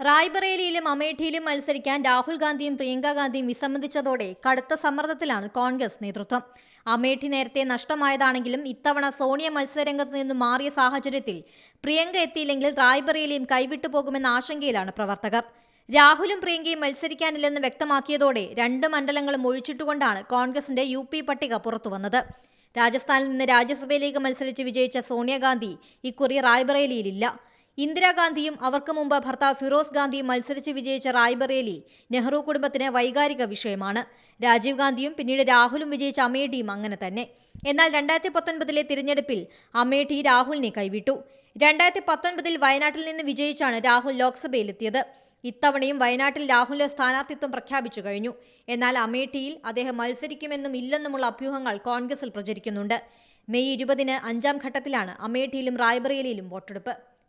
റായ്ബറേലിയിലും അമേഠിയിലും മത്സരിക്കാൻ രാഹുൽ ഗാന്ധിയും പ്രിയങ്ക ഗാന്ധിയും വിസമ്മതിച്ചതോടെ കടുത്ത സമ്മർദ്ദത്തിലാണ് കോൺഗ്രസ് നേതൃത്വം. അമേഠി നേരത്തെ നഷ്ടമായതാണെങ്കിലും ഇത്തവണ സോണിയ മത്സരരംഗത്ത് നിന്ന് മാറിയ സാഹചര്യത്തിൽ പ്രിയങ്ക എത്തിയില്ലെങ്കിൽ റായ്ബറേലിയും കൈവിട്ടു പോകുമെന്ന ആശങ്കയിലാണ് പ്രവർത്തകർ. രാഹുലും പ്രിയങ്കയും മത്സരിക്കാനില്ലെന്ന് വ്യക്തമാക്കിയതോടെ രണ്ട് മണ്ഡലങ്ങളും ഒഴിച്ചിട്ടുകൊണ്ടാണ് കോൺഗ്രസിന്റെ യു പി പട്ടിക പുറത്തുവന്നത്. രാജസ്ഥാനിൽ നിന്ന് രാജ്യസഭയിലേക്ക് മത്സരിച്ച് വിജയിച്ച സോണിയാഗാന്ധി ഇക്കുറി റായ്ബറേലിയിലില്ല. ഇന്ദിരാഗാന്ധിയും അവർക്ക് മുമ്പ് ഭർത്താവ് ഫിറോസ് ഗാന്ധിയും മത്സരിച്ച് വിജയിച്ച റായ്ബറേലി നെഹ്റു കുടുംബത്തിന് വൈകാരിക വിഷയമാണ്. രാജീവ് ഗാന്ധിയും പിന്നീട് രാഹുലും വിജയിച്ച അമേഠിയും അങ്ങനെ തന്നെ. എന്നാൽ രണ്ടായിരത്തി പത്തൊൻപതിലെ തിരഞ്ഞെടുപ്പിൽ അമേഠി രാഹുലിനെ കൈവിട്ടു. രണ്ടായിരത്തി പത്തൊൻപതിൽ വയനാട്ടിൽ നിന്ന് വിജയിച്ചാണ് രാഹുൽ ലോക്സഭയിലെത്തിയത്. ഇത്തവണയും വയനാട്ടിൽ രാഹുലിന്റെ സ്ഥാനാർത്ഥിത്വം പ്രഖ്യാപിച്ചു കഴിഞ്ഞു. എന്നാൽ അമേഠിയിൽ അദ്ദേഹം മത്സരിക്കുമെന്നും ഇല്ലെന്നുമുള്ള അഭ്യൂഹങ്ങൾ കോൺഗ്രസിൽ പ്രചരിക്കുന്നുണ്ട്. മെയ് ഇരുപതിന് അഞ്ചാം ഘട്ടത്തിലാണ് അമേഠിയിലും റായ്ബറേലിയിലും വോട്ടെടുപ്പ്.